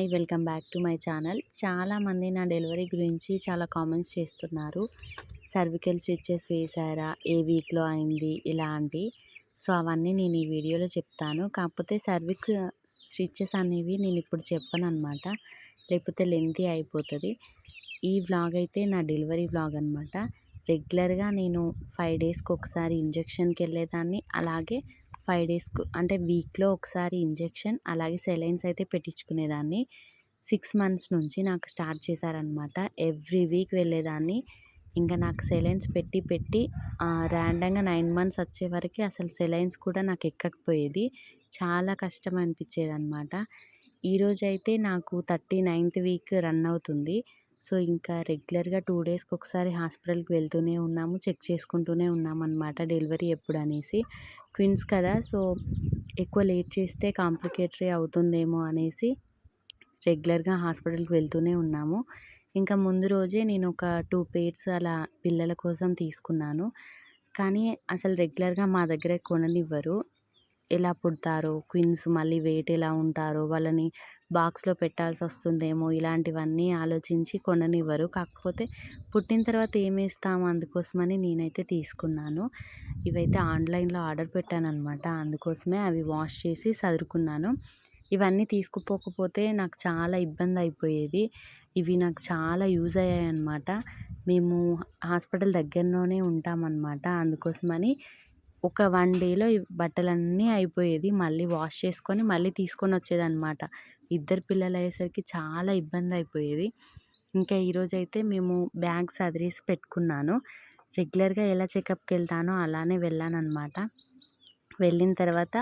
Hi welcome back to my channel. చాలామంది నా delivery గురించి చాలా కామెంట్స్ చేస్తున్నారు. సర్వికల్ స్టిచ్చెస్ వేసారా ఏ వీక్లో అయింది? ఇలాంటి. సో అవన్నీ నేను ఈ వీడియోలో చెప్తాను. కాకపోతే సర్విక్ స్టిచ్చెస్ అనేవి నేను ఇప్పుడు చెప్పను అనమాట లేకపోతే లెంతీ అయిపోతుంది. ఈ వ్లాగ్ అయితే నా డెలివరీ వ్లాగ్ అనమాట రెగ్యులర్గా నేను ఫైవ్ డేస్కి ఒకసారి ఇంజక్షన్కి వెళ్ళేదాన్ని. అలాగే ఫైవ్ డేస్కు అంటే వీక్లో ఒకసారి ఇంజెక్షన్ అలాగే సెలైన్స్ అయితే పెట్టించుకునేదాన్ని. సిక్స్ మంత్స్ నుంచి నాకు స్టార్ట్ చేశారనమాట. ఎవ్రీ వీక్ వెళ్ళేదాన్ని. ఇంకా నాకు సెలైన్స్ పెట్టి పెట్టి ర్యాండంగా నైన్ మంత్స్ వచ్చేవరకు అసలు సెలైన్స్ కూడా నాకు ఎక్కకపోయేది. చాలా కష్టం అనిపించేది అనమాట ఈరోజైతే అయితే నాకు థర్టీ నైన్త్ వీక్ రన్ అవుతుంది. సో ఇంకా రెగ్యులర్గా టూ డేస్కి ఒకసారి హాస్పిటల్కి వెళ్తూనే ఉన్నాము చెక్ చేసుకుంటూనే ఉన్నాము అనమాట డెలివరీ ఎప్పుడు అనేసి ట్విన్స్ కదా సో ఎక్కువ లేట్ చేస్తే కాంప్లికేటరీ అవుతుందేమో అనేసి రెగ్యులర్గా హాస్పిటల్కి వెళ్తూనే ఉన్నాము. ఇంకా ముందు రోజే నేను ఒక టూ పేర్స్ అలా పిల్లల కోసం తీసుకున్నాను. కానీ అసలు రెగ్యులర్గా మా దగ్గర కొననివ్వరు. ఎలా పుడతారో క్విన్స్ మళ్ళీ వెయిట్ ఎలా ఉంటారో వాళ్ళని బాక్స్లో పెట్టాల్సి వస్తుందేమో ఇలాంటివన్నీ ఆలోచించి కొననివ్వరు. కాకపోతే పుట్టిన తర్వాత ఏం వేస్తాము అందుకోసమని నేనైతే తీసుకున్నాను. ఇవైతే ఆన్లైన్లో ఆర్డర్ పెట్టాను అనమాట అందుకోసమే అవి వాష్ చేసి సదురుకున్నాను. ఇవన్నీ తీసుకుపోకపోతే నాకు చాలా ఇబ్బంది అయిపోయేది ఇవి నాకు చాలా యూజ్ అయ్యాయి అనమాట మేము హాస్పిటల్ దగ్గరలోనే ఉంటామన్నమాట. అందుకోసమని ఒక వన్ డేలో బట్టలన్నీ అయిపోయేది. మళ్ళీ వాష్ చేసుకొని మళ్ళీ తీసుకొని వచ్చేదన్నమాట ఇద్దరు పిల్లలు అయ్యేసరికి చాలా ఇబ్బంది అయిపోయేది. ఇంకా ఈరోజు అయితే మేము బ్యాగ్ సదిరేసి పెట్టుకున్నాను. రెగ్యులర్గా ఎలా చెకప్కి వెళ్తానో అలానే వెళ్ళాను అనమాట వెళ్ళిన తర్వాత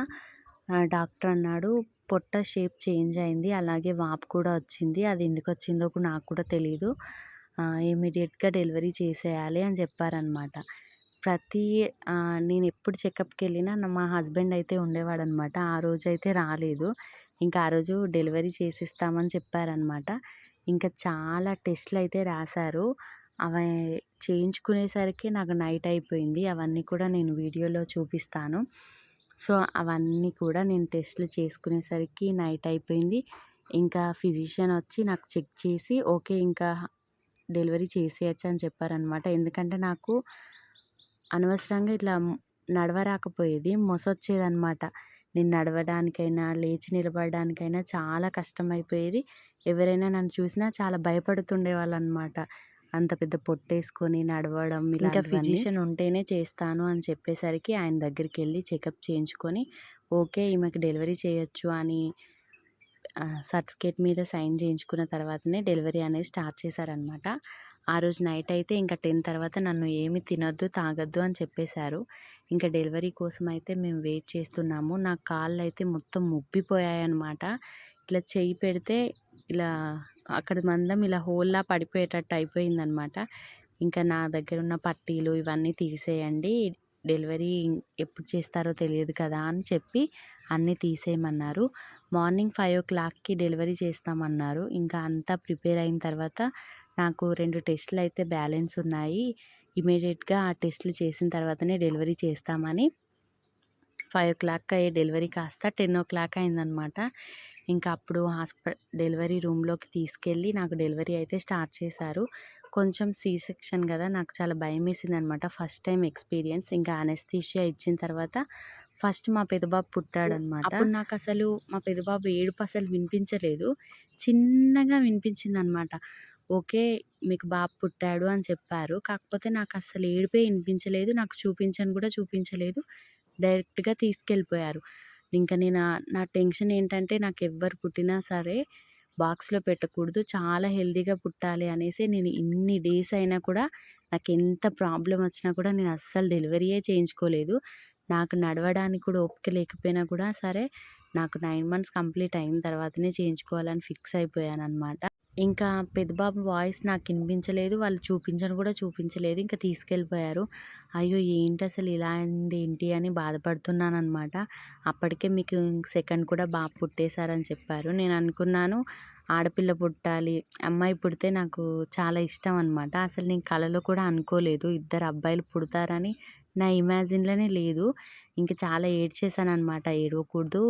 డాక్టర్ అన్నాడు పొట్ట షేప్ చేంజ్ అయింది అలాగే వాపు కూడా వచ్చింది అది ఎందుకు వచ్చిందో కూడా నాకు కూడా తెలియదు ఇమీడియట్గా డెలివరీ చేసేయాలి అని చెప్పారనమాట ప్రతి నేను ఎప్పుడు చెకప్కి వెళ్ళినా మా హస్బెండ్ అయితే ఉండేవాడు అనమాట ఆ రోజు అయితే రాలేదు. ఇంకా ఆ రోజు డెలివరీ చేసిస్తామని చెప్పారనమాట. ఇంకా చాలా టెస్ట్లు అయితే రాశారు. అవి చేయించుకునేసరికి నాకు నైట్ అయిపోయింది. అవన్నీ కూడా నేను వీడియోలో చూపిస్తాను. సో అవన్నీ కూడా నేను టెస్ట్లు చేసుకునేసరికి నైట్ అయిపోయింది. ఇంకా ఫిజిషియన్ వచ్చి నాకు చెక్ చేసి ఓకే ఇంకా డెలివరీ చేసేయచ్చు అని చెప్పారనమాట. ఎందుకంటే నాకు అనవసరంగా ఇట్లా నడవరాకపోయేది మొసొచ్చేదనమాట. నేను నడవడానికైనా లేచి నిలబడడానికైనా చాలా కష్టమైపోయేది. ఎవరైనా నన్ను చూసినా చాలా భయపడుతుండే వాళ్ళు అనమాట అంత పెద్ద పొట్టేసుకొని నడవడం ఇంకా ఫిజిషియన్ ఉంటేనే చేస్తాను అని చెప్పేసరికి ఆయన దగ్గరికి వెళ్ళి చెకప్ చేయించుకొని ఓకే ఈమెకి డెలివరీ చేయొచ్చు అని సర్టిఫికేట్ మీద సైన్ చేయించుకున్న తర్వాతనే డెలివరీ అనేది స్టార్ట్ చేశారనమాట. ఆ రోజు నైట్ అయితే ఇంకా టెన్ తర్వాత నన్ను ఏమి తినొద్దు తాగొద్దు అని చెప్పేశారు. ఇంకా డెలివరీ కోసం అయితే మేము వెయిట్ చేస్తున్నాము. నా కాళ్ళు అయితే మొత్తం ముప్పిపోయాయి అనమాట ఇట్లా చెయ్యి పెడితే ఇలా అక్కడ మందం ఇలా హోల్లా పడిపోయేటట్టు అయిపోయిందనమాట ఇంకా నా దగ్గర ఉన్న పట్టీలు ఇవన్నీ తీసేయండి. డెలివరీ ఎప్పుడు చేస్తారో తెలియదు కదా అని చెప్పి అన్నీ తీసేయమన్నారు. మార్నింగ్ ఫైవ్ ఓ క్లాక్కి డెలివరీ చేస్తామన్నారు. ఇంకా అంతా ప్రిపేర్ అయిన తర్వాత నాకు రెండు టెస్టులు అయితే బ్యాలెన్స్ ఉన్నాయి. ఇమీడియట్గా ఆ టెస్టులు చేసిన తర్వాతనే డెలివరీ చేస్తామని. ఫైవ్ ఓ క్లాక్ అయ్యే డెలివరీ కాస్త టెన్ ఓ క్లాక్ అయిందనమాట. ఇంకా అప్పుడు హాస్ప డెలివరీ రూమ్లోకి తీసుకెళ్ళి నాకు డెలివరీ అయితే స్టార్ట్ చేశారు. కొంచెం సీ సెక్షన్ కదా నాకు చాలా భయం వేసింది అనమాట ఫస్ట్ టైం ఎక్స్పీరియన్స్ ఇంకా అనెస్థీషియా ఇచ్చిన తర్వాత ఫస్ట్ మా పెదబాబు పుట్టాడనమాట. అప్పుడు నాకు అసలు మా పెదబాబు ఏడుపు అసలు వినిపించలేదు. చిన్నగా వినిపించింది అనమాట ఓకే మీకు బాబు పుట్టాడు అని చెప్పారు. కాకపోతే నాకు అసలు ఏడిపోయి వినిపించలేదు. నాకు చూపించని కూడా చూపించలేదు. డైరెక్ట్గా తీసుకెళ్ళిపోయారు. ఇంకా నేను నా టెన్షన్ ఏంటంటే నాకు ఎవ్వరు పుట్టినా సరే బాక్స్లో పెట్టకూడదు. చాలా హెల్తీగా పుట్టాలి అనేసి నేను ఇన్ని డేస్ అయినా కూడా నాకు ఎంత ప్రాబ్లం వచ్చినా కూడా నేను అస్సలు డెలివరీయే చేయించుకోలేదు. నాకు నడవడానికి కూడా ఓపిక లేకపోయినా కూడా సరే నాకు నైన్ మంత్స్ కంప్లీట్ అయిన తర్వాతనే చేయించుకోవాలని ఫిక్స్ అయిపోయాను అనమాట ఇంకా పెద్దబాబు వాయిస్ నాకు వినిపించలేదు. వాళ్ళు చూపించను కూడా చూపించలేదు. ఇంకా తీసుకెళ్ళిపోయారు. అయ్యో ఏంటి అసలు ఇలా అయింది? ఏంటి అని బాధపడుతున్నాను అనమాట అప్పటికే మీకు సెకండ్ కూడా బాబు పుట్టేశారని చెప్పారు. నేను అనుకున్నాను ఆడపిల్ల పుట్టాలి అమ్మాయి పుడితే నాకు చాలా ఇష్టం అనమాట అసలు నేను కలలో కూడా అనుకోలేదు. ఇద్దరు అబ్బాయిలు పుడతారని నా ఇమాజిన్లోనే లేదు. ఇంకా చాలా ఏడ్చేసాను అనమాట ఏడవకూడదు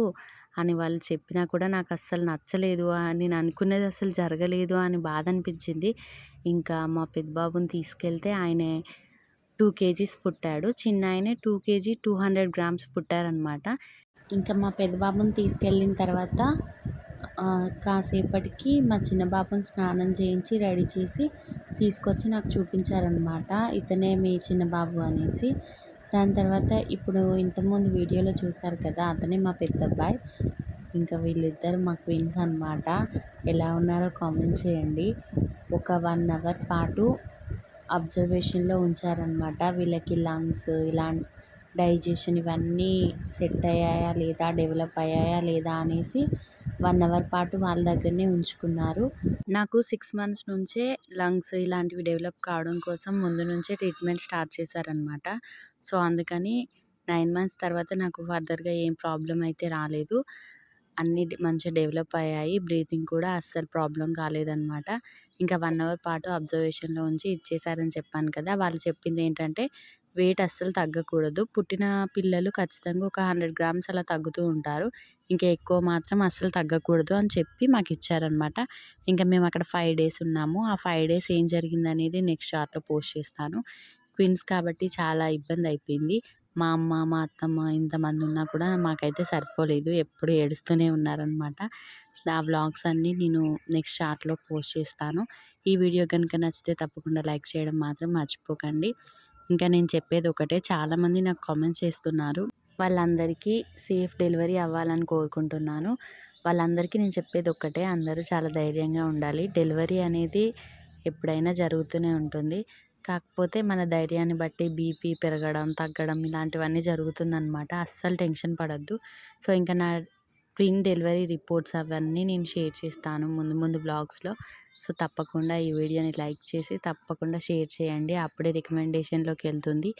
అని వాళ్ళు చెప్పినా కూడా నాకు అస్సలు నచ్చలేదు నేను అనుకున్నది అసలు జరగలేదు అని బాధ అనిపించింది. ఇంకా మా పెద్దబాబుని తీసుకెళ్తే ఆయన టూ కేజీస్ పుట్టాడు. చిన్న ఆయనే two KG two hundred grams పుట్టారనమాట ఇంకా మా పెద్దబాబుని తీసుకెళ్ళిన తర్వాత కాసేపటికి మా చిన్న బాబుని స్నానం చేయించి రెడీ చేసి తీసుకొచ్చి నాకు చూపించారనమాట ఇతనే మీ చిన్న బాబు అనేసి. దాని తర్వాత ఇప్పుడు ఇంతకుముందు వీడియోలో చూశారు కదా అతనే మా పెద్ద అబ్బాయి. ఇంకా వీళ్ళిద్దరు మా క్వీన్స్ అనమాట ఎలా ఉన్నారో కామెంట్ చేయండి. ఒక వన్ అవర్ పాటు అబ్జర్వేషన్లో ఉంచారనమాట వీళ్ళకి లంగ్స్ ఇలా డైజెషన్ ఇవన్నీ సెట్ అయ్యాయా లేదా డెవలప్ అయ్యాయా లేదా అనేసి వన్ అవర్ పాటు వాళ్ళ దగ్గరనే ఉంచుకున్నారు. నాకు సిక్స్ మంత్స్ నుంచే లంగ్స్ ఇలాంటివి డెవలప్ కావడం కోసం ముందు నుంచే ట్రీట్మెంట్ స్టార్ట్ చేశారనమాట సో అందుకని నైన్ మంత్స్ తర్వాత నాకు ఫర్దర్గా ఏం ప్రాబ్లం అయితే రాలేదు. అన్నీ మంచిగా డెవలప్ అయ్యాయి. బ్రీతింగ్ కూడా అస్సలు ప్రాబ్లం కాలేదన్నమాట. ఇంకా వన్ అవర్ పాటు అబ్జర్వేషన్లో ఉంచి ఇచ్చేసారని చెప్పాను కదా! వాళ్ళు చెప్పింది ఏంటంటే వెయిట్ అస్సలు తగ్గకూడదు. పుట్టిన పిల్లలు ఖచ్చితంగా ఒక హండ్రెడ్ గ్రామ్స్ అలా తగ్గుతూ ఉంటారు. ఇంకా ఎక్కువ మాత్రం అస్సలు తగ్గకూడదు అని చెప్పి మాకు ఇచ్చారనమాట ఇంకా మేము అక్కడ ఫైవ్ డేస్ ఉన్నాము. ఆ ఫైవ్ డేస్ ఏం జరిగింది అనేది నెక్స్ట్ షార్ట్లో పోస్ట్ చేస్తాను. క్విన్స్ కాబట్టి చాలా ఇబ్బంది అయిపోయింది మా అమ్మ మా అత్తమ్మ ఇంతమంది ఉన్నా కూడా మాకైతే సరిపోలేదు. ఎప్పుడు ఏడుస్తూనే ఉన్నారనమాట. ఆ వ్లాగ్స్ అన్నీ నేను నెక్స్ట్ షార్ట్లో పోస్ట్ చేస్తాను. ఈ వీడియో కనుక నచ్చితే తప్పకుండా లైక్ చేయడం మాత్రం మర్చిపోకండి. ఇంకా నేను చెప్పేది ఒకటే చాలామంది నాకు కామెంట్స్ చేస్తున్నారు. వాళ్ళందరికీ సేఫ్ డెలివరీ అవ్వాలని కోరుకుంటున్నాను. వాళ్ళందరికీ నేను చెప్పేది ఒక్కటే అందరూ చాలా ధైర్యంగా ఉండాలి. డెలివరీ అనేది ఎప్పుడైనా జరుగుతూనే ఉంటుంది. కాకపోతే మన ధైర్యాన్ని బట్టి బీపీ పెరగడం తగ్గడం ఇలాంటివన్నీ జరుగుతుందనమాట అస్సలు టెన్షన్ పడద్దు. సో ఇంకా నా ట్విన్ డెలివరీ రిపోర్ట్స్ అవన్నీ నేను షేర్ చేస్తాను ముందు ముందు బ్లాగ్స్లో. సో తప్పకుండా ఈ వీడియోని లైక్ చేసి తప్పకుండా షేర్ చేయండి. అప్పుడే రికమెండేషన్లోకి వెళ్తుంది.